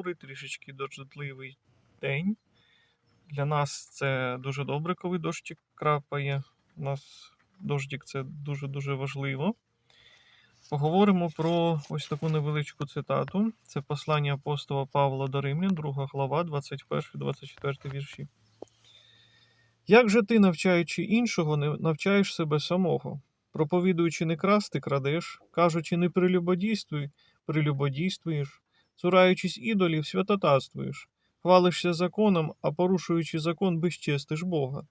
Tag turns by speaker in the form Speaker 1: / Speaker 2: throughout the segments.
Speaker 1: похмурий, трішечки дождливий день. Для нас це дуже добре, коли дощик крапає. У нас дождик це дуже-дуже важливо. Поговоримо про ось таку невеличку цитату. Це послання апостола Павла до Римлян, 2 глава, 21-24 вірші. Як же ти, навчаючи іншого, не навчаєш себе самого? Проповідуючи не красти, крадеш, кажучи не прелюбодійствуй, прелюбодійствуєш, цураючись ідолів, святотатствуєш, хвалишся законом, а порушуючи закон, безчестиш Бога.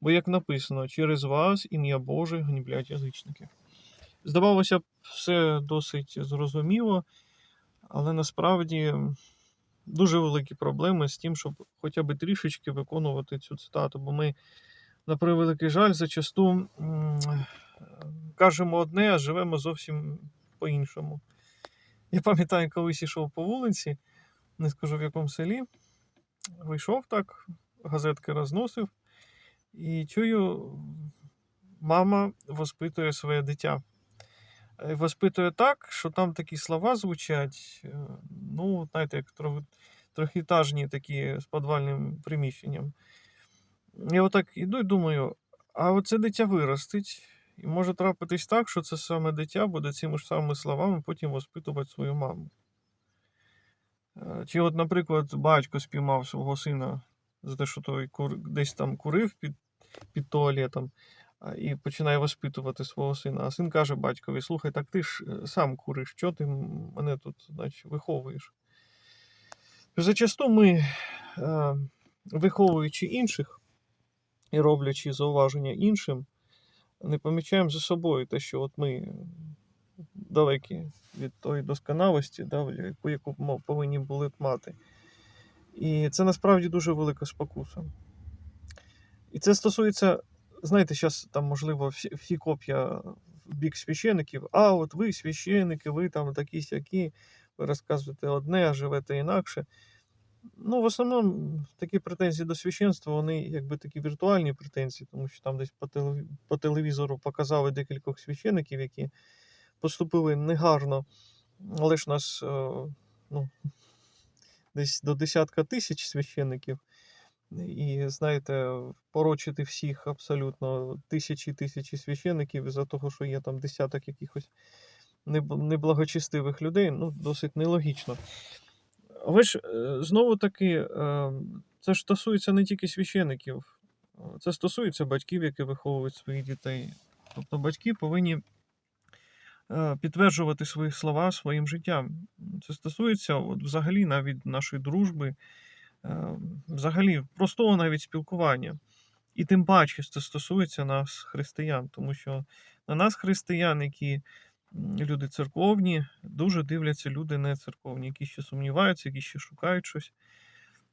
Speaker 1: Бо, як написано, через вас ім'я Боже гніблять язичники. Здавалося б, все досить зрозуміло, але насправді дуже великі проблеми з тим, щоб хоча б трішечки виконувати цю цитату. Бо ми, на превеликий жаль, зачасту кажемо одне, а живемо зовсім по-іншому. Я пам'ятаю, колись йшов по вулиці, не скажу в якому селі, вийшов так, газетки розносив, і чую, мама воспитує своє дитя. Е, Воспитує так, що там такі слова звучать, е, ну, знаєте, як трохітажні такі з підвальним приміщенням. Я отак іду і думаю, а оце дитя виростить, і може трапитись так, що це саме дитя буде цими ж самими словами потім воспитувати свою маму. Е, Чи от, наприклад, батько спіймав свого сина за те, що той кур... десь там курив під, під туалетом, і починає воспитувати свого сина. А син каже батькові: слухай, так ти ж е, сам куриш, що ти мене тут значить, виховуєш? Зачасту ми, е, виховуючи інших і роблячи зауваження іншим, не помічаємо за собою те, що от ми далекі від тої досконалості, да, яку, яку повинні були б мати. І це насправді дуже велика спокуса. І це стосується, знаєте, зараз там, можливо, всі, всі коп'я в бік священиків, а от ви, священики, ви там такі сякі, ви розказуєте одне, а живете інакше. Ну, в основному такі претензії до священства, вони якби такі віртуальні претензії, тому що там десь по, телеві- по телевізору показали декількох священиків, які поступили негарно, але ж нас е, ну, десь до десятка тисяч священиків. І знаєте, порочити всіх абсолютно тисячі тисячі священиків із-за того, що є там десяток якихось неблагочестивих людей, ну, досить нелогічно. Але ж е, знову таки, е, це ж стосується не тільки священиків, е, це стосується батьків, які виховують своїх дітей. Тобто батьки повинні е, підтверджувати свої слова своїм життям. Це стосується от, взагалі навіть нашої дружби, взагалі простого навіть спілкування. І тим паче це стосується нас, християн, тому що на нас, християн, які люди церковні, дуже дивляться люди не церковні, які ще сумніваються, які ще шукають щось.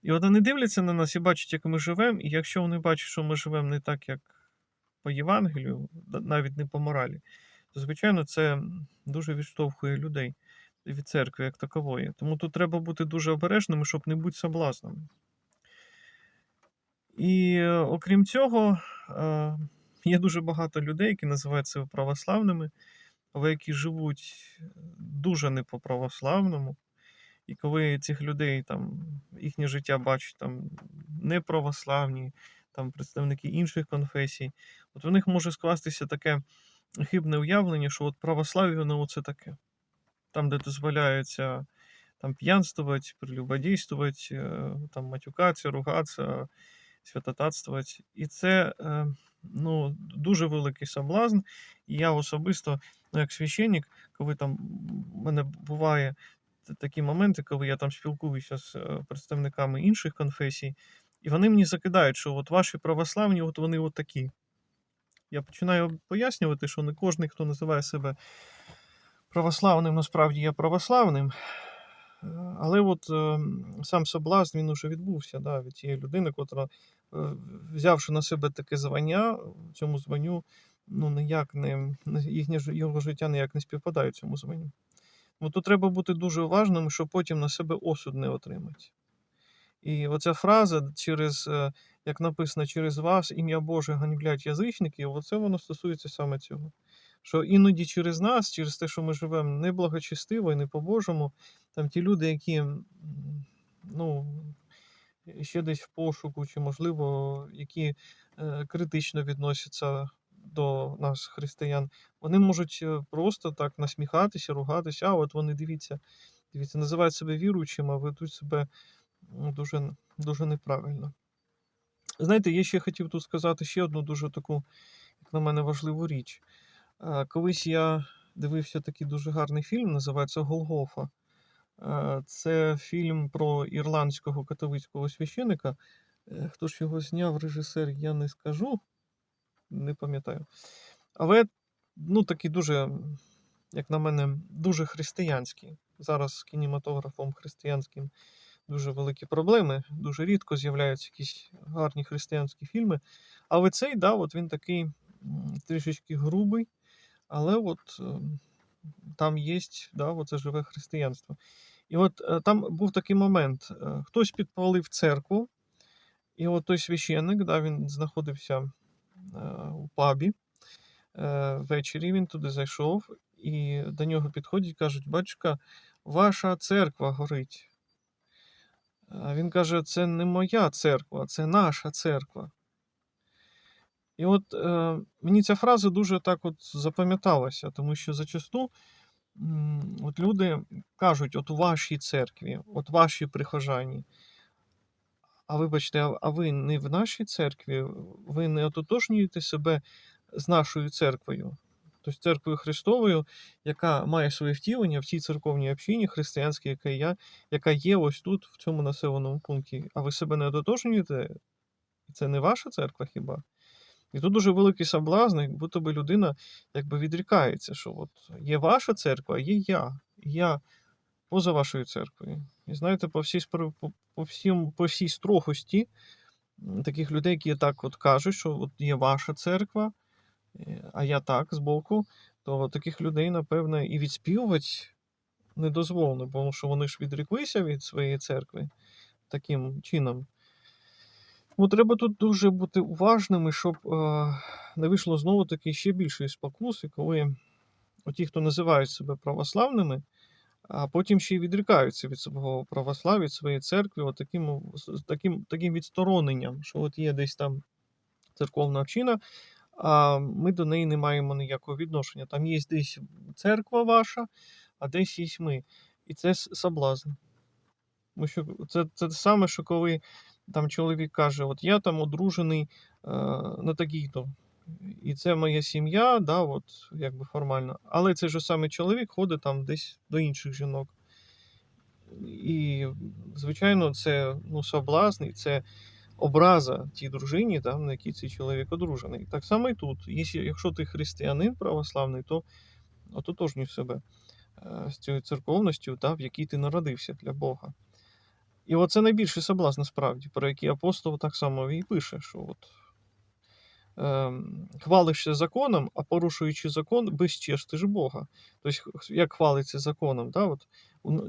Speaker 1: І от вони дивляться на нас і бачать, як ми живемо, і якщо вони бачать, що ми живемо не так, як по Євангелію, навіть не по моралі, то, звичайно, це дуже відштовхує людей від церкви як такової. Тому тут треба бути дуже обережними, щоб не бути соблазнами. І е, окрім цього, е, є дуже багато людей, які називають себе православними, але які живуть дуже не по православному. І коли цих людей там їхнє життя бачать там неправославні, там представники інших конфесій, от в них може скластися таке хибне уявлення, що от православ'я воно це таке. Там, де дозволяється там п'янствувати, прелюбодійствувати, е, там матюкатися, ругатися, святотатствувати. І це е, ну, дуже великий соблазн. І я особисто, ну, як священник, коли там в мене буває такі моменти, коли я там спілкуюся з е, представниками інших конфесій, і вони мені закидають, що от ваші православні, от вони от такі. Я починаю пояснювати, що не кожен, хто називає себе православним, насправді є православним. Е, Але от е, сам соблазн він уже відбувся да, від тієї людини, котра, взявши на себе таке звання, цьому званню, ну ніяк не їхнє його життя ніяк не співпадає цьому званню. Тому тут треба бути дуже уважним, щоб потім на себе осуд не отримати. І оця фраза через, е, як написано, через вас ім'я Боже ганьблять язичників, оце воно стосується саме цього. Що іноді через нас, через те, що ми живемо неблагочестиво і не по-божому, там ті люди, які ну, ще десь в пошуку, чи, можливо, які е, критично відносяться до нас, християн, вони можуть е, просто так насміхатися, ругатися, а от вони дивіться, дивіться, називають себе віруючими, а ведуть себе дуже, дуже неправильно. Знаєте, я ще хотів тут сказати ще одну дуже таку, як на мене, важливу річ. Е, Колись я дивився такий дуже гарний фільм, називається Голгофа. Е, Це фільм про ірландського католицького священика. Е, Хто ж його зняв, режисер, я не скажу, не пам'ятаю. Але ну, такий дуже, як на мене, дуже християнський. Зараз з кінематографом християнським дуже великі проблеми. Дуже рідко з'являються якісь гарні християнські фільми. Але цей, да, от він такий трішечки грубий, але от ем, там є, да, оце живе християнство. І от е, там був такий момент: хтось підпалив церкву, і от той священник, да, він знаходився у пабі. Е, Ввечері він туди зайшов, і до нього підходять кажуть: Батюшка, ваша церква горить. Він каже: це не моя церква, це наша церква. І от е, мені ця фраза дуже так от запам'яталася, тому що зачасту от люди кажуть, от у вашій церкві, от ваші прихожані. А вибачте, а- ви не в нашій церкві, ви не ототожнюєте себе з нашою церквою, тобто церквою Христовою, яка має своє втілення в цій церковній общині християнській, яка є, яка є ось тут, в цьому населеному пункті. А ви себе не ототожнюєте? Це не ваша церква хіба? І тут дуже великий соблазн, як будто би людина якби відрікається, що от є ваша церква, а є я. Я поза вашою церквою. І знаєте, по всій, по, по, всім, по всій строгості таких людей, які так от кажуть, що от є ваша церква, е, а я так збоку, то таких людей, напевне, і відспівувати не дозволено, бо що вони ж відріклися від своєї церкви таким чином. Ну, треба тут дуже бути уважними, щоб е, не вийшло знову таки ще більшої спокуси, коли ті, хто називають себе православними, а потім ще й відрікаються від свого православ'я, від своєї церкви, от таким, таким, таким відстороненням, що от є десь там церковна община, а ми до неї не маємо ніякого відношення. Там є десь церква ваша, а десь є ми. І це соблазн. Тому що це те саме, що коли там чоловік каже: От я там одружений е, на такій-то. І це моя сім'я, да, от, якби формально. Але цей же самий чоловік ходить там десь до інших жінок. І, звичайно, це ну, соблазн, і це образа тій дружині, там, на якій цей чоловік одружений. Так само і тут. Якщо, ти християнин православний, то ототожнюй себе е, з цією церковністю, та, в якій ти народився для Бога. І оце найбільший соблазн, насправді, про який апостол так само і пише, що от, ем, хвалишся законом, а порушуючи закон, безчестиш Бога. Тобто, як хвалиться законом, да, от,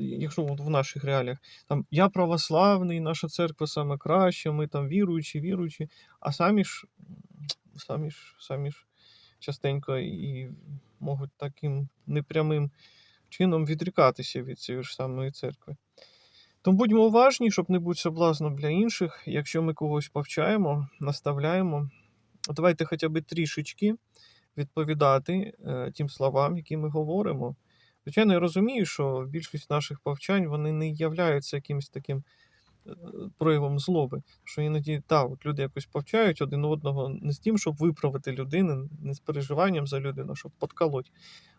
Speaker 1: якщо от в наших реаліях, там я православний, наша церква саме краща, ми там віруючі, віруючі, а самі ж, самі ж, самі ж частенько і можуть таким непрямим чином відрікатися від цієї ж самої церкви. Тому будьмо уважні, щоб не бути соблазном для інших. Якщо ми когось повчаємо, наставляємо, давайте хоча б трішечки відповідати е, тим словам, які ми говоримо. Звичайно, я розумію, що більшість наших повчань вони не являються якимось таким проявом злоби. Що іноді та, от люди якось повчають один одного не з тим, щоб виправити людину, не з переживанням за людину, щоб подколоть.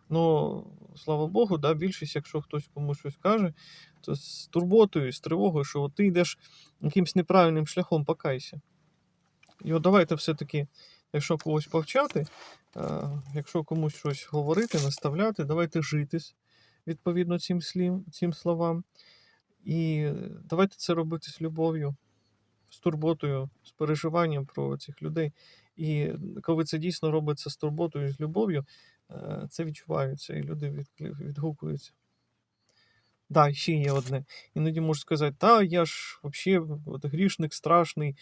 Speaker 1: Ну, слава Богу, да, більшість, якщо хтось комусь щось каже, то з турботою, з тривогою, що от ти йдеш якимось неправильним шляхом, покайся. І от давайте все-таки, якщо когось повчати, е, якщо комусь щось говорити, наставляти, давайте житись відповідно цим, слів, цим словам. І давайте це робити з любов'ю, з турботою, з переживанням про цих людей. І коли це дійсно робиться з турботою з любов'ю, е, це відчувається, і люди відгукуються. Да, ще є одне. Іноді можу сказати, та я ж взагалі грішник страшний,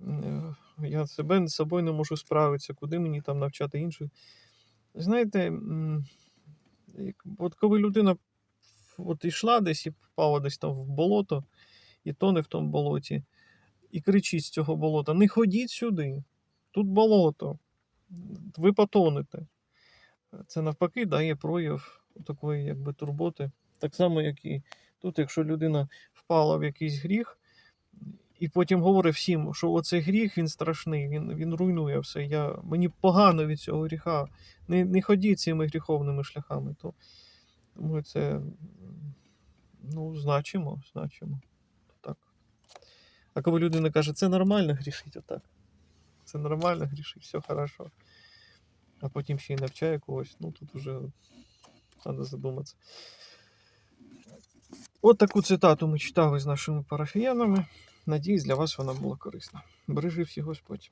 Speaker 1: е, я себе з собою не можу справитися, куди мені там навчати інших. Знаєте, от коли людина от йшла десь і впала десь там в болото, і тоне в тому болоті, і кричить з цього болота: не ходіть сюди, тут болото, ви потонете. Це навпаки дає прояв такої якби, турботи. Так само, як і тут, якщо людина впала в якийсь гріх, і потім говорить всім, що оцей гріх він страшний, він, він руйнує все. Я, мені погано від цього гріха. Не, не ходіть цими гріховними шляхами. То, тому це ну, значимо, значимо. Так. А коли людина каже, це нормально грішить, отак. Це нормально грішить, все хорошо. А потім ще й навчає когось, ну тут вже треба задуматися. От таку цитату ми читали з нашими парафіянами. Надіюсь, для вас вона була корисна. Бережи всіх Господь.